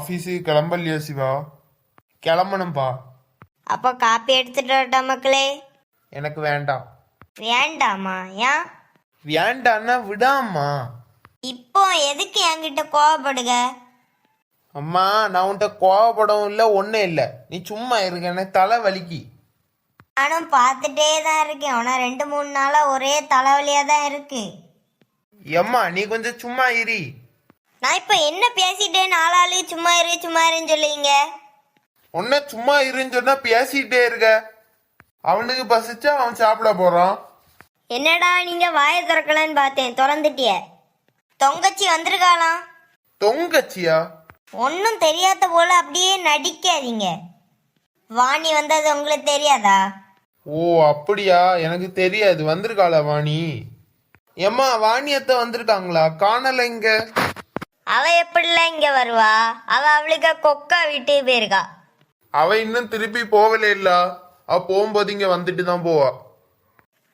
ஆஃபீஸுக்கு கிளம்பலையா சிவா? கிளம்பணும்ப்பா அப்போ காப்பி எடுத்துட்டு வரட்டா மக்களே? எனக்கு வேண்டாம். வேண்டாமா? ஏன்? வேண்டான்னா விடாம்மா. இப்போ எதுக்கு என்கிட்ட கோவப்படுக? அம்மா நான் உன்கிட்ட கோவப்படவும் இல்லை ஒன்றும் இல்லை. நீ சும்மா இருக்க எனக்கு தலை வலிக்கு. நானும் பார்த்துட்டே தான் இருக்கேன். ஆனால் ரெண்டு மூணு நாளாக ஒரே தலைவலியாக தான் இருக்கு. எம்மா நீ கொஞ்சம் சும்மா இரி. நான் இப்போ என்ன பேசிட்டே நாளாளு சும்மா இரு சும்மா இருன்னு சொல்லுவீங்க? உன்ன சும்மா இருன்னு சொன்னா பேசிட்டே இருக்க. அவனுக்கு பசிச்சா அவன் சாப்பிட போறான். என்னடா நீங்க வாயை திறக்கலன்னு பார்த்தேன் திறந்துட்டிய. தொங்கச்சி வந்திருக்காளாம். தொங்கச்சியா? ஒன்றும் தெரியாத போல அப்படியே நடிக்காதீங்க. வாணி வந்தது உங்களுக்கு தெரியாதா? ஓ அப்படியா? எனக்கு தெரியாது. வந்திருக்காளா வாணி? ஏம்மா வாணியத்தை வந்திருக்காங்களா? காணல இங்க அவ எப்படிலாம் இங்க வருவா? அவ அவளுக்கு கொக்கா வீட்டுக்கு போயிருக்கா. அவ இன்னும் திருப்பி போகல இல்ல. அவ போகும்போது இங்க வந்துட்டு தான் போவா.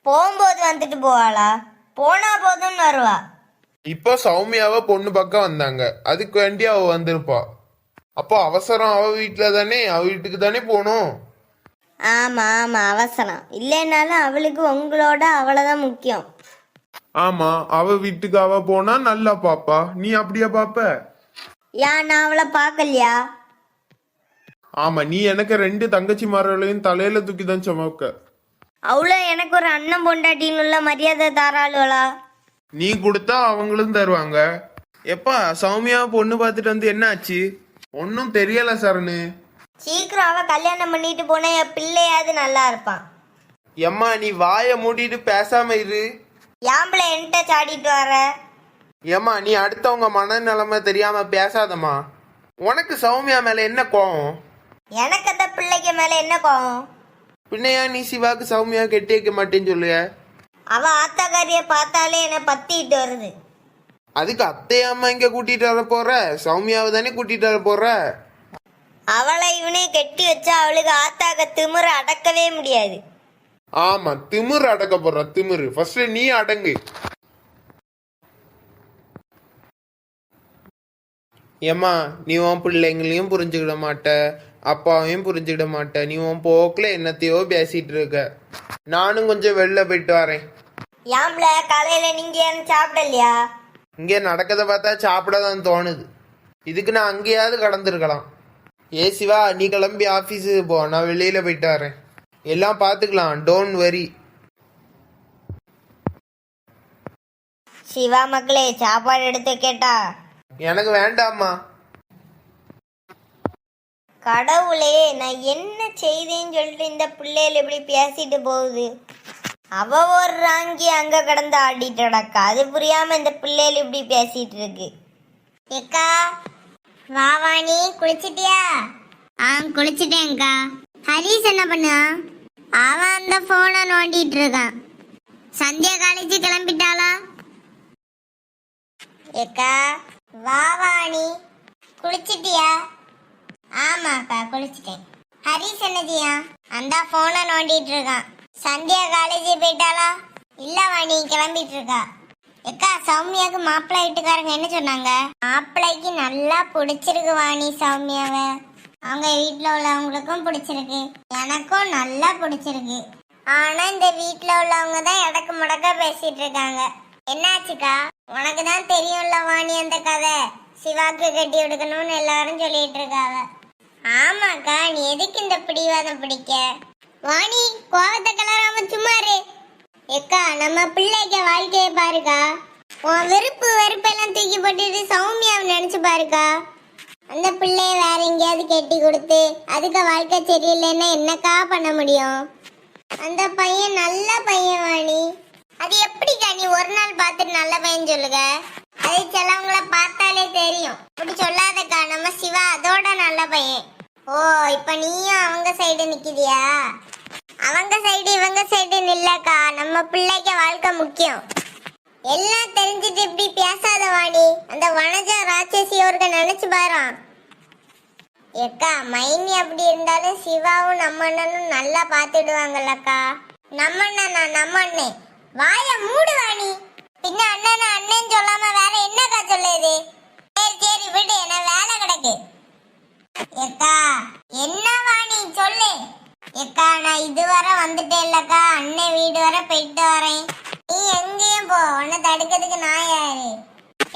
போகும்போது வந்துட்டு போவாளா? போனா போதும்னு வருவா. இப்போ சௌமியாவை பொண்ணு பக்கம் வந்தாங்க. அதுக்கு வேண்டி அவ வந்திருப்பா. அப்போ அவசரம் அவ வீட்டுல தானே? அவ வீட்டுக்கு தானே போகணும்? ஆமா ஆமா அவசரம். இல்லைனாலும் அவளுக்கு உங்களோட அவளைதான் முக்கியம். ஆமா அவ வீட்டுக்கு அவ போனா நல்லா பாப்பா. நீ அப்படியா பாப்ப? ஏன் நான் அவளை பார்க்கலையா? ஆமா நீ எனக்கு ரெண்டு தங்கச்சி மார்களையும் தலையில தூக்கி தான் சுமக்க. அவ்வளோ எனக்கு ஒரு அண்ணன் பொண்டாட்டின்னு உள்ள மரியாதை தாராளுவளா நீ கொடுத்தா அவங்களும் தருவாங்க. எப்பா சௌமியா பொண்ணு பார்த்துட்டு வந்து என்ன ஆச்சு ஒன்னும் தெரியல சரணு. சீக்கிரம் அவ கல்யாணம் பண்ணிட்டு போனா என் பிள்ளையாவது நல்லா இருப்பான். எம்மா நீ வாயை மூடிட்டு பேசாம இரு. யாம்பளை என்கிட்ட சாடிட்டு வர? ஏம்மா நீ அடுத்தவங்க மனநிலைமை தெரியாம பேசாதம்மா. உனக்கு சௌமியா மேல என்ன கோவம்? எனக்கு அந்த பிள்ளைக்கு மேல என்ன கோவம்? பின்னையா நீ சிவாக்கு சௌமியா கெட்டி வைக்க மாட்டேன்னு சொல்லுய அவ ஆத்தாக்காரிய பார்த்தாலே என்னை பத்திட்டு வருது. அதுக்கு அத்தையம்மா இங்க கூட்டிட்டு வர போற? சௌமியாவை தானே கூட்டிட்டு வர போற? அவளை இவனே கெட்டி வச்சா அவளுக்கு ஆத்தாக்க திமிர அடக்கவே முடியாது. ஆமா திமிரு அடக்க போற திமிரு. ஃபர்ஸ்ட் நீ அடங்கு. ஏம்மா நீ உன் பிள்ளைங்களையும் புரிஞ்சுக்கிட மாட்ட அப்பாவையும் புரிஞ்சுக்கிட மாட்ட. நீ உன் போக்குல என்னத்தையோ பேசிட்டு இருக்க. நானும் கொஞ்சம் வெளில போயிட்டு வரேன். யாம்பளை காலையில நீங்க ஏன் சாப்பிடலையா? இங்கே நடக்கதை பார்த்தா சாப்பிட தான் தோணுது. இதுக்கு நான் அங்கேயாவது கடந்திருக்கலாம். ஏ சிவா நீ கிளம்பி ஆஃபீஸுக்கு போ. நான் வெளியில போயிட்டு வரேன். எல்லாம் பார்த்துக்கலாம். டோன்ட் வரி சிவா மக்களே சாப்பாடு எடுத்து கேட்டா? எனக்கு வேண்டாம்மா. கடவுளே நான் என்ன செய்தேன்னு சொல்லிட்டு இந்த பிள்ளைகள் இப்படி பேசிட்டு போகுது. அவ ஒரு ராங்கி அங்க கடந்து ஆடிட்டு அது புரியாம இந்த பிள்ளைகள் இப்படி பேசிட்டு இருக்கு. ஏக்கா வா வாணி குளிச்சிட்டியா? ஆ குளிச்சிட்டேன்க்கா. ஹரிஸ் என்ன பண்ணா? அவன் அந்த போனை நோண்டிட்டு இருக்கான் சந்தியா காலேஜ் கிளம்பிட்டாளா? ஏக்கா வா வாணி குளிச்சிட்டியா? ஆமாக்கா குளிச்சிட்டேன். ஹரி என்னதியா? அந்த போனை நோண்டிட்டு இருக்கான் சந்தியா காலேஜ் போயிட்டாளா? இல்ல வாணி கிளம்பிட்டு இருக்கா எக்கா சௌமியாவுக்கு மாப்பிள்ளை வீட்டுக்காரங்க என்ன சொன்னாங்க? மாப்பிள்ளைக்கு நல்லா பிடிச்சிருக்கு வாணி சௌமியாவை. அவங்க வீட்டில் உள்ளவங்களுக்கும் பிடிச்சிருக்கு. எனக்கும் நல்லா பிடிச்சிருக்கு. ஆனால் இந்த வீட்டில் உள்ளவங்க தான் இடக்கு முடக்க பேசிட்டு இருக்காங்க. என்னாச்சுக்கா? உனக்கு தான் தெரியும்ல வாணி அந்த கதை. சிவாக்கு கட்டி விடுக்கணும்னு எல்லாரும் சொல்லிட்டு இருக்காங்க. ஆமாக்கா நீ எதுக்கு இந்த பிடிவாதம் பிடிக்க? வாணி கோவத்தை கலராம சும்மாரு எக்கா நம்ம பிள்ளைக்கு வாழ்க்கையை பாருக்கா. உன் வெறுப்பு வெறுப்பெல்லாம் தூக்கி போட்டுட்டு சௌமியாவை நினைச்சு பாருக்கா. அந்த பிள்ளைய வேற எங்கேயாவது கெட்டி கொடுத்து அதுக்கு வாழ்க்கை சரியில்லைன்னா என்னக்கா பண்ண முடியும்? அந்த பையன் நல்ல பையன் வாணி. அது எப்படிக்கா நீ ஒரு நாள் பார்த்துட்டு நல்ல பையன் சொல்லுங்க. அது சிலவங்கள பார்த்தாலே தெரியும். அப்படி சொல்லாதக்கா நம்ம சிவா அதோட நல்ல பையன். ஓ இப்ப நீயும் அவங்க சைடு நிக்கிறியா அவங்க சைடு இவங்க சைடு நில்லக்கா. நம்ம பிள்ளைக்கு வாழ்க்கை முக்கியம். எல்லாம் தெரிஞ்சுட்டு இப்படி பேசாத வாணி. அந்த வனஜா ராட்சசி அவருக்கு நினைச்சு பாரு. ஏக்கா மைனி அப்படி இருந்தாலும் சிவாவும் நம்ம அண்ணனும் நல்லா பாத்துடுவாங்கல்லக்கா நம்ம அண்ணனா நம்ம அண்ணன் வாய மூடு வாணி. பின்ன அண்ணன் அண்ணன் சொல்லாம வேற என்னக்கா சொல்லுது? சரி சரி விடு என்ன வேலை கிடக்கு. ஏக்கா என்ன வாணி சொல்லு. ஏக்கா நான் இதுவரை வந்துட்டேன் இல்லக்கா அண்ணன் வீடு வரை போயிட்டு வரேன். நீ எங்கேயும் போ. உன்னை தடுக்கிறதுக்கு நான் யாரு?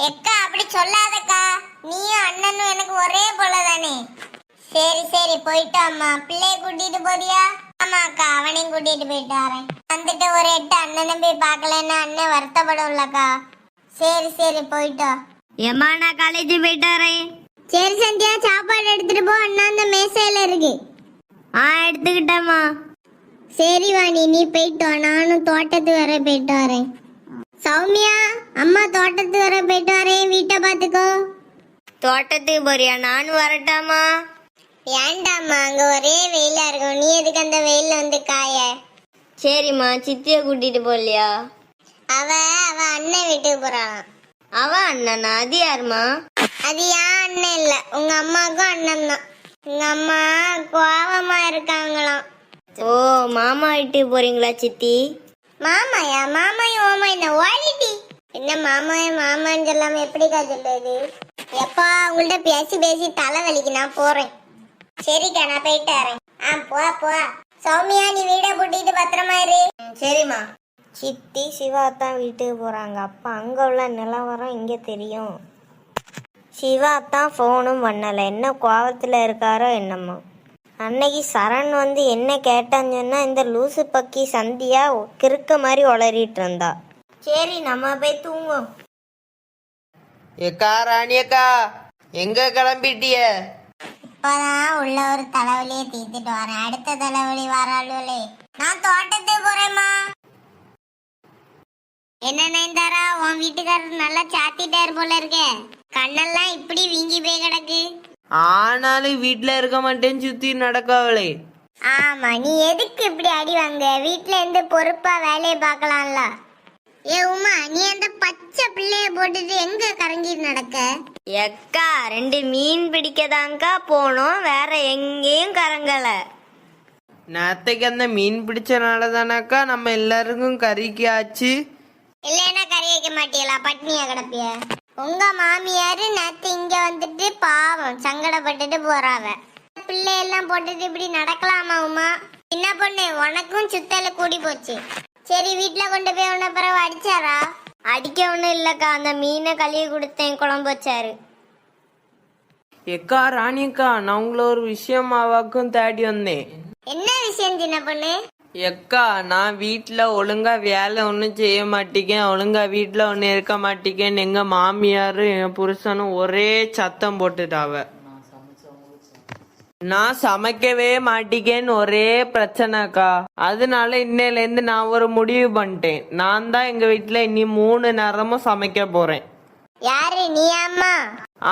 ஏக்கா அப்படி சொல்லாதக்கா. நீயும் அண்ணனும் எனக்கு ஒரே போல தானே சரி சரி போயிட்டு அம்மா பிள்ளைய கூட்டிட்டு போறியா? ஆமாக்கா அவனையும் கூட்டிட்டு போயிட்டு வரேன். வந்துட்டு ஒரு எட்டு அண்ணனை போய் பார்க்கலன்னா அண்ணன் வருத்தப்படும்லக்கா. சரி சரி போயிட்டு வா. ஏம்மா நான் காலேஜ் போயிட்டு வரேன். சரி சந்தியா சாப்பாடு எடுத்துட்டு போ. அண்ணா அந்த மேசையில இருக்கு. ஆ எடுத்துக்கிட்டேம்மா. சரி வாணி நீ போயிட்டு வா. நானும் தோட்டத்து வர போயிட்டு வரேன். சௌமியா அம்மா தோட்டத்து வர போயிட்டு வரேன் வீட்டை பார்த்துக்கோ. தோட்டத்துக்கு போறியா? நானும் வரட்டாமா ஏண்டாம்மா அங்க ஒரே வெயிலா இருக்கும். நீ எதுக்கு அந்த வெயில்ல வந்து காய? சரிம்மா சித்திய கூட்டிட்டு போகலையா? அவ அவ அண்ணன் வீட்டுக்கு போறாளாம். அவ அண்ணனா? அது யாருமா அது ஏன் அண்ணன் இல்ல. உங்க அம்மாவுக்கும் அண்ணன் தான் உங்க அம்மா கோவமா இருக்காங்களாம். ஓ மாமா வீட்டுக்கு போறீங்களா சித்தி? மாமாயா மாமாயும் ஓமா என்ன ஓடிட்டி என்ன மாமாயா மாமான்னு சொல்லாம எப்படிக்கா சொல்லுது எப்பா உங்கள்ட்ட பேசி பேசி தலை வலிக்கு நான் போறேன். சரிக்கா நான் போயிட்டு வரேன். ஆ போ போ. சௌமியா நீ வீடை பூட்டிட்டு பத்திரமா இரு. சரிம்மா. சித்தி சிவா தான் வீட்டுக்கு போறாங்க. அப்ப அங்க உள்ள நிலவரம் இங்க தெரியும். சிவா தான் ஃபோனும் பண்ணல. என்ன கோவத்துல இருக்காரோ என்னமோ. அன்னைக்கு சரண் வந்து என்ன கேட்டான்னு சொன்னா இந்த லூசு பக்கி சந்தியா கிறுக்க மாதிரி உளறிட்டு இருந்தா. சரி நம்ம போய் தூங்குவோம். ஏக்கா ராணியக்கா எங்க கிளம்பிட்டிய? இப்பதான் உள்ள ஒரு தலைவலியை தீர்த்துட்டு வரேன். அடுத்த தலைவலி வராளுவலே நான் தோட்டத்துக்கு போறேம்மா. என்ன நயன்தாரா உன் வீட்டுக்காரர் நல்லா சாத்திட்டாரு போல இருக்கே. கண்ணெல்லாம் இப்படி வீங்கி போய் கிடக்கு. ஆனாலும் வீட்டுல இருக்க மாட்டேன்னு சுத்தி நடக்காவளே. ஆமா நீ எதுக்கு இப்படி அடி வாங்க? வீட்ல இருந்து பொறுப்பா வேலையை பார்க்கலாம்ல. ஏ உமா நீ அந்த பச்சை பிள்ளைய போட்டுட்டு எங்க கரங்கிட்டு நடக்க? எக்கா ரெண்டு மீன் பிடிக்கதாங்க்கா போனோம். வேற எங்கேயும் கரங்கல. நேத்தைக்கு அந்த மீன் பிடிச்சனால தானக்கா நம்ம எல்லாருக்கும் கறிக்கு ஆச்சு இல்லைன்னா கறி வைக்க மாட்டீங்களா பட்னியா கிடப்பிய? உங்க மாமியாரு நேத்து இங்க வந்துட்டு பாவம் சங்கடப்பட்டுட்டு போறாவ. பிள்ளை எல்லாம் போட்டுட்டு இப்படி நடக்கலாமா உமா? என்ன பொண்ணு உனக்கும் சுத்தல கூடி போச்சு. சரி வீட்ல கொண்டு போய் உன்ன பிறகு அடிச்சாரா? அடிக்க ஒன்றும் இல்லைக்கா அந்த மீனை கழுவி கொடுத்தேன் குழம்பு வச்சாரு. ஏக்கா ராணியக்கா நான் உங்களை ஒரு விஷயமாவாக்கும் தேடி வந்தேன். என்ன விஷயம் சின்ன பொண்ணு? எக்கா நான் வீட்டில் ஒழுங்கா வேலை ஒன்றும் செய்ய மாட்டேங்கேன் ஒழுங்கா வீட்டில் ஒன்றும் இருக்க மாட்டேங்கேன்னு எங்க மாமியாரும் என் புருஷனும் ஒரே சத்தம் போட்டுட்டாவ. நான் சமைக்கவே மாட்டேங்கேன்னு ஒரே பிரச்சனைக்கா. அதனால இன்னையிலேருந்து நான் ஒரு முடிவு பண்ணிட்டேன். நான் தான் எங்க வீட்டில் இனி மூணு நேரமும் சமைக்க போறேன். யாரு? நீ அம்மா?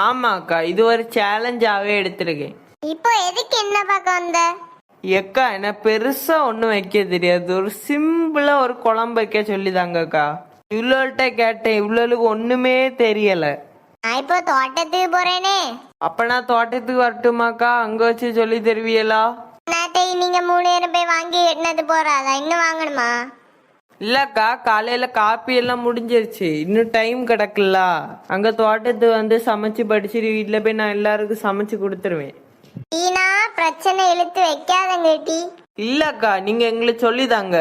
ஆமாக்கா இது ஒரு சேலஞ்சாவே எடுத்திருக்கேன். இப்போ எதுக்கு என்ன பார்க்க வந்த? எக்கா என்ன பெருசா ஒண்ணும் வைக்க தெரியாது. ஒரு சிம்பிளா ஒரு குழம்பு வைக்க சொல்லிதாங்கக்கா இவ்வளோட்ட கேட்டேன். இவ்வளோக்கு ஒண்ணுமே தெரியல. நான் இப்போ தோட்டத்துக்கு போறேனே. அப்ப நான் தோட்டத்துக்கு வரட்டுமாக்கா அங்க வச்சு சொல்லி தருவியலா நேத்தை நீங்க மூணு பேரும் போய் வாங்கி எட்டினது போறாதா? இன்னும் வாங்கணுமா? இல்லக்கா காலையில காப்பி எல்லாம் முடிஞ்சிருச்சு. இன்னும் டைம் கிடக்குல்ல. அங்க தோட்டத்து வந்து சமைச்சு படிச்சுட்டு வீட்டுல போய் நான் எல்லாருக்கும் சமைச்சு கொடுத்துருவேன். டீனா பிரச்சனை இழுத்து வைக்காதங்க டீ. இல்லக்கா நீங்க எங்களுக்கு சொல்லிதாங்க.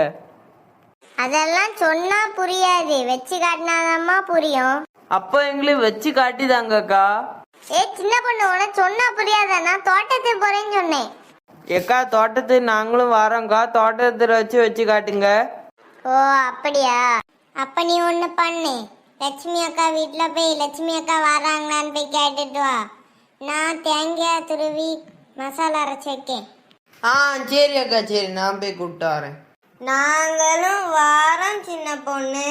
அதெல்லாம் சொன்னா புரியாது வச்சு காட்டினாதாம்மா புரியும். அப்போ எங்களுக்கு வச்சு காட்டிதாங்கக்கா. ஏ சின்ன பொண்ணு உனக்கு சொன்னா புரியாதா? நான் தோட்டத்துக்கு போறேன்னு சொன்னேன். ஏக்கா தோட்டத்துக்கு நாங்களும் வரோங்க்கா தோட்டத்துல வச்சு வச்சு காட்டுங்க. ஓ அப்படியா? அப்ப நீ ஒண்ணு பண்ணு. லட்சுமி அக்கா வீட்ல போய் லட்சுமி அக்கா வராங்களான்னு போய் கேட்டுட்டு வா. நான் தேங்காய் துருவி மசாலா அரைச்சு வைக்கேன். ஆ சரி அக்கா சரி நான் போய் கூப்பிட்டு வரேன். நாங்களும் வாரம் சின்ன பொண்ணு.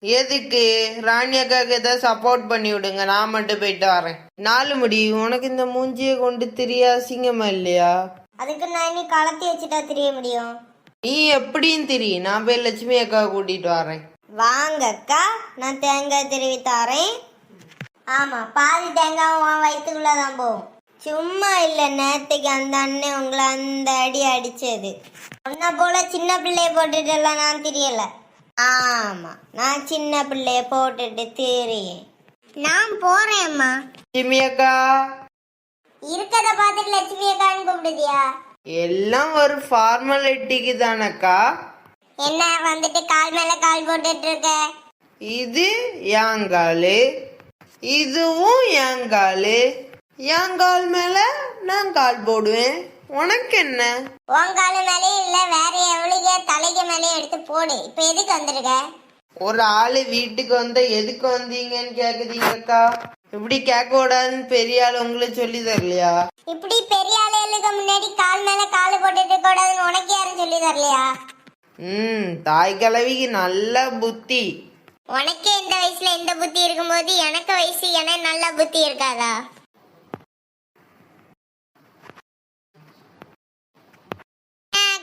எதுக்கு? ராணி அக்காவுக்கு ஏதாவது சப்போர்ட் பண்ணி விடுங்க நான் மட்டும் போயிட்டு வரேன். நாலு முடி உனக்கு இந்த மூஞ்சியை கொண்டு திரிய அசிங்கமா இல்லையா? அதுக்கு நான் இனி கலத்தி வச்சுட்டா தெரிய முடியும். நீ எப்படியும் திரி நான் போய் லட்சுமி அக்காவை கூட்டிட்டு வரேன். வாங்கக்கா நான் தேங்காய் திருவி தாரேன். ஆமா பாதி தேங்காய் உன் வயிற்றுக்குள்ள தான் போகும். சும்மா இல்ல நேத்துக்கு அந்த அண்ணன் உங்களை அந்த அடி அடிச்சது. உன்னை போல சின்ன பிள்ளைய போட்டுட்டு நான் தெரியல. ஆமா நான் சின்ன பிள்ளைய போட்டுட்டு திரியேன் நான் போறேன்மா லட்சுமி அக்கா இருக்கத பார்த்துட்டு லட்சுமி அக்கான்னு கூப்பிடுதியா? எல்லாம் ஒரு ஃபார்மாலிட்டிக்கு தானக்கா. என்ன வந்துட்டு கால் மேல கால் போட்டுட்டு இருக்க? இது யாங்காலு இதுவும் யாங்காலு யாங்கால் மேல நான் கால் போடுவேன். உனக்கு என்ன? உன் காலு மேலே இல்ல வேற எவ்வளவு தலைக்கு மேலே எடுத்து போடு. இப்ப எதுக்கு வந்திருக்க? ஒரு ஆளு வீட்டுக்கு வந்தா எதுக்கு வந்தீங்கன்னு கேக்குதீங்கக்கா இப்படி கேட்க கூடாதுன்னு பெரிய ஆள் உங்களுக்கு சொல்லி தரலையா? இப்படி பெரிய ஆளுகளுக்கு முன்னாடி கால் மேல கால் போட்டுட்டு கூடாதுன்னு உனக்கு யாரும் சொல்லி தரலையா? ம் தாய் கிழவிக்கு நல்ல புத்தி. உனக்கே இந்த வயசுல இந்த புத்தி இருக்கும்போது எனக்கு வயசு என நல்ல புத்தி இருக்காதா?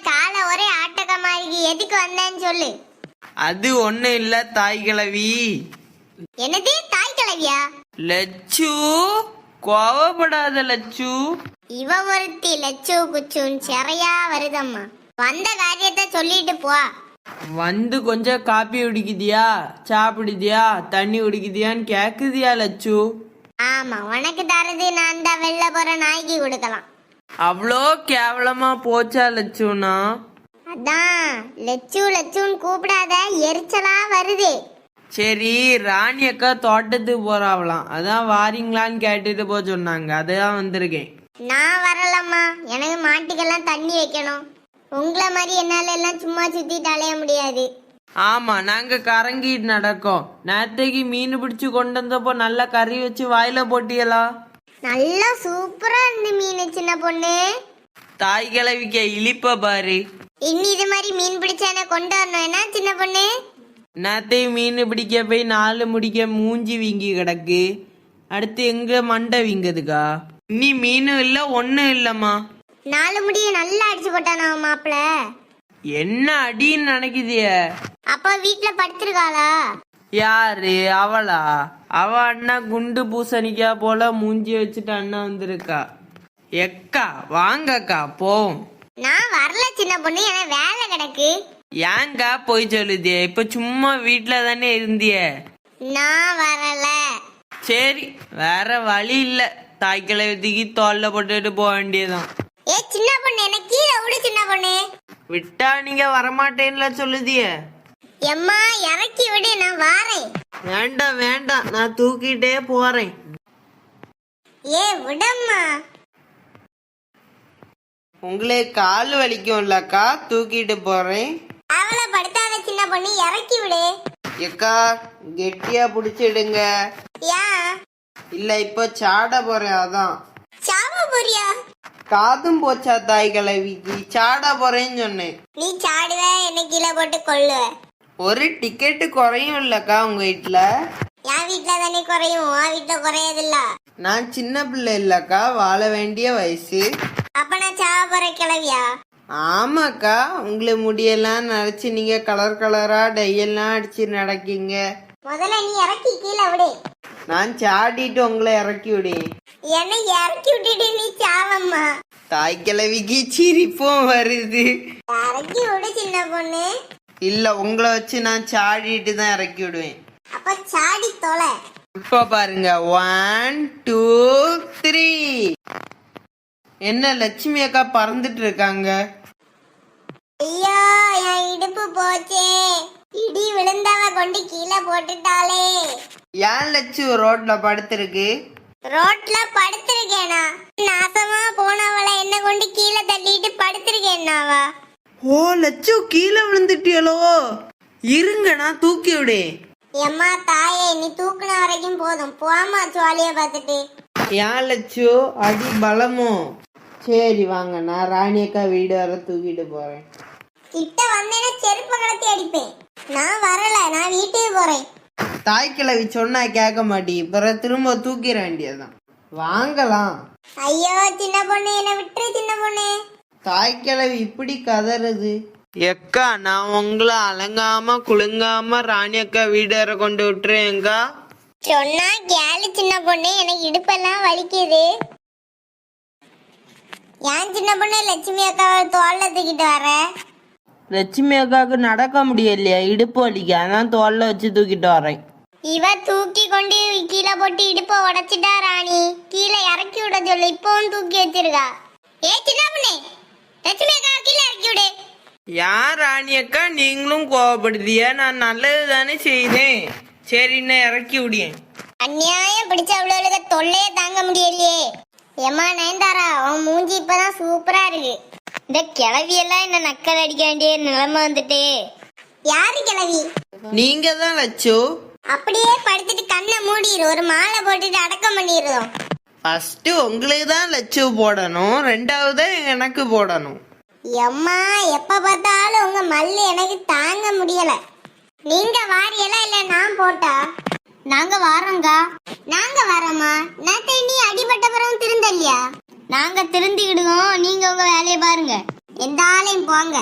காலை ஒரே ஆட்டகமா இருக்கு எதுக்கு வந்தேன்னு சொல்லு. அது ஒண்ணு இல்ல தாய் கிழவி. என்னது தாய் கிழவியா? லட்சு கோவப்படாத லட்சு இவ ஒருத்தி லட்சு குச்சுன்னு சிறையா வருதம்மா. வந்த காரியத்தை சொல்லிட்டு போ. வந்து கொஞ்சம் காப்பி குடிக்குதியா? சாப்பிடுதியா? தண்ணி குடிக்குதியான்னு கேக்குதியா லட்சு ஆமா உனக்கு தரது நான் தான் வெளில போற நாய்க்கு கொடுக்கலாம். அவ்வளோ கேவலமா போச்சா லட்சுனா அதான் லட்சு லட்சுன்னு கூப்பிடாத எரிச்சலா வருது. சரி ராணி அக்கா தோட்டத்துக்கு போறாவலாம் அதான் வாரீங்களான்னு கேட்டுட்டு போக சொன்னாங்க. அதான் வந்திருக்கேன். நான் வரலம்மா எனக்கு மாட்டுக்கெல்லாம் தண்ணி வைக்கணும். உங்களை மாதிரி என்னால எல்லாம் சும்மா சுத்திட்டு அலைய முடியாது. ஆமா நாங்க கறங்கிட்டு நடக்கோம். நேத்தைக்கு மீன் பிடிச்சு கொண்டு வந்தப்போ நல்லா கறி வச்சு வாயில போட்டியலா? நல்லா சூப்பரா இருந்து மீன் சின்ன பொண்ணு. தாய் கிழவிக்க இழிப்ப பாரு. இன்னி இது மாதிரி மீன் பிடிச்சானே கொண்டு வரணும். என்ன சின்ன பொண்ணு? நேத்தை மீன் பிடிக்க போய் நாலு முடிக்க மூஞ்சி வீங்கி கிடக்கு. அடுத்து எங்க மண்டை வீங்குதுக்கா? இனி மீனும் இல்ல ஒண்ணும் இல்லம்மா. நாலு முடிய நல்லா அடிச்சு போட்டானா மாப்பிள? என்ன அடின்னு நினைக்குதிய அப்பா வீட்டுல படுத்திருக்காளா? யாரு? அவளா? அவ அண்ணா குண்டு பூசணிக்கா போல மூஞ்சி வச்சுட்டு அண்ணா வந்திருக்கா. எக்கா வாங்கக்கா போவோம். நான் வரல சின்ன பொண்ணு. எனக்கு வேலை கிடக்கு. ஏங்கா போய் சொல்லுதிய இப்ப சும்மா வீட்ல தானே இருந்திய? நான் வரல. சரி வேற வழி இல்ல. தாய் கிழவத்துக்கு தோல்ல போட்டுட்டு போக வேண்டியதுதான். ஏ சின்ன பொண்ணு எனக்கு கீழே விடு சின்ன பொண்ணு. விட்டா நீங்க வரமாட்டேன்ல சொல்லுதிய. எம்மா இறக்கி விடு நான் வாரேன். வேண்டாம் வேண்டாம் நான் தூக்கிட்டே போறேன். ஏ விடம்மா. உங்களே கால் வலிக்கும்லக்கா தூக்கிட்டு போறேன். அவளை படுத்தாத சின்ன பொண்ணு இறக்கி விடு. எக்கா கெட்டியா புடிச்சிடுங்க. ஏன் இல்ல இப்போ சாட போறேன் அதான். சாவ போறியா? காதும் போச்சா தாய் கிழவிக்கு சாட போறேன்னு சொன்னேன். நீ சாடுவ என்ன கீழே போட்டு கொள்ளுவ ஒரு டிக்கெட்டு குறையும் இல்லக்கா உங்க வீட்டுல என் வீட்டுல தானே குறையும் உன் வீட்டுல குறையதில்ல. நான் சின்ன பிள்ளை இல்லக்கா வாழ வேண்டிய வயசு. அப்ப நான் சாவ போற கிளவியா ஆமாக்கா உங்களுக்கு முடியெல்லாம் நரைச்சு நீங்க கலர் கலரா டையெல்லாம் அடிச்சு நடக்கீங்க. முதல்ல நீ இறக்கி கீழே விடு. நான் சாடிட்டு உங்களை இறக்கி விடுவேன் என்னை இறக்கி விட்டுட்டு நீ சாவம்மா. தாய் கிழவிக்கு சிரிப்பும் வருது. இறக்கி விடு சின்ன பொண்ணு. இல்ல உங்களை வச்சு நான் சாடிட்டு தான் இறக்கி விடுவேன். அப்ப சாடி தொலை. இப்போ பாருங்க ஒன் டூ த்ரீ என்ன லட்சுமி அக்கா பறந்துட்டு இருக்காங்க? ஐயோ என் இடுப்பு போச்சே. இடி விழுந்தவ கொண்டு கீழே போட்டுட்டாளே. ஏன் லட்சு ரோட்ல படுத்திருக்கு? ரோட்ல படுத்திருக்கேனா? நாசமா போனவளை என்ன கொண்டு கீழே தள்ளிட்டு படுத்திருக்கேன்னாவா? ஓ லட்சு கீழே விழுந்துட்டியலோ? இருங்க நான் தூக்கி விடு. எம்மா தாயே நீ தூக்குன வரைக்கும் போதும். போமா சுவாலிய பார்த்துட்டு. ஏன் லட்சு அடி பலமோ. சரி வாங்க நான் ராணி அக்கா வீடு வர தூக்கிட்டு போறேன். கிட்ட வந்தேன்னா செருப்பு கலத்தி அடிப்பேன். நான் வரல நான் வீட்டுக்கு போறேன். தாய் கிழவி சொன்னா கேட்க மாட்டி பிறகு திரும்ப தூக்கிட வேண்டியதுதான். வாங்கலாம். ஐயோ சின்ன பொண்ணு என்ன விட்டுரு சின்ன பொண்ணு. தாய் கிழவி இப்படி கதறுது? எக்கா நான் உங்களை அலங்காம குலுங்காம ராணி அக்கா வீடு வர கொண்டு விட்டுறேன்க்கா. சொன்னா கேளு சின்ன பொண்ணு எனக்கு இடுப்பெல்லாம் வலிக்குது. ஏன் சின்ன பொண்ணு லட்சுமி அக்காவை தோல்ல தூக்கிட்டு வர? லட்சுமி அக்காவுக்கு நடக்க முடியலையா இடுப்பு வலிக்கு. அதான் தோல்ல வச்சு தூக்கிட்டு வரேன். இவ தூக்கி கொண்டு கீழே போட்டு இடுப்ப உடைச்சிட்டா ராணி. கீழே இறக்கி விட சொல்லு இப்பவும் தூக்கி வச்சிருக்கா. ஏ சின்ன பொண்ணே லட்சுமி அக்கா கீழே இறக்கி விடு. யார் ராணி அக்கா? நீங்களும் கோவப்படுதியா நான் நல்லது தானே செய்தேன். சரி நான் இறக்கி விடியேன் அநியாயம் பிடிச்ச அவ்வளவுக்கு தொல்லையே தாங்க முடியலையே. ஏமா நயன்தாரா உன் மூஞ்சி இப்பதான் சூப்பரா இருக்கு. இந்த கிளவி எல்லாம் என்ன நக்கல் அடிக்க வேண்டிய நிலைமை வந்துட்டு. யாரு கிளவி நீங்க தான் லட்சு. அப்படியே படுத்துட்டு கண்ணை மூடிடு ஒரு மாலை போட்டுட்டு அடக்கம் பண்ணிடுறோம் ஃபர்ஸ்ட் உங்களுக்கு தான் லட்சு போடணும். ரெண்டாவது எனக்கு போடணும். எம்மா எப்ப பார்த்தாலும் உங்க மல்லு எனக்கு தாங்க முடியல. நீங்க வாரியலா இல்ல நான் போட்டா? நாங்க வாரோங்கா நாங்க வரோமா? நேத்து நீ அடிபட்ட பிறகு திருந்தலையா நாங்க திருந்திக்கிடுவோம். நீங்க உங்க வேலையை பாருங்க. எந்த ஆளையும் போங்க.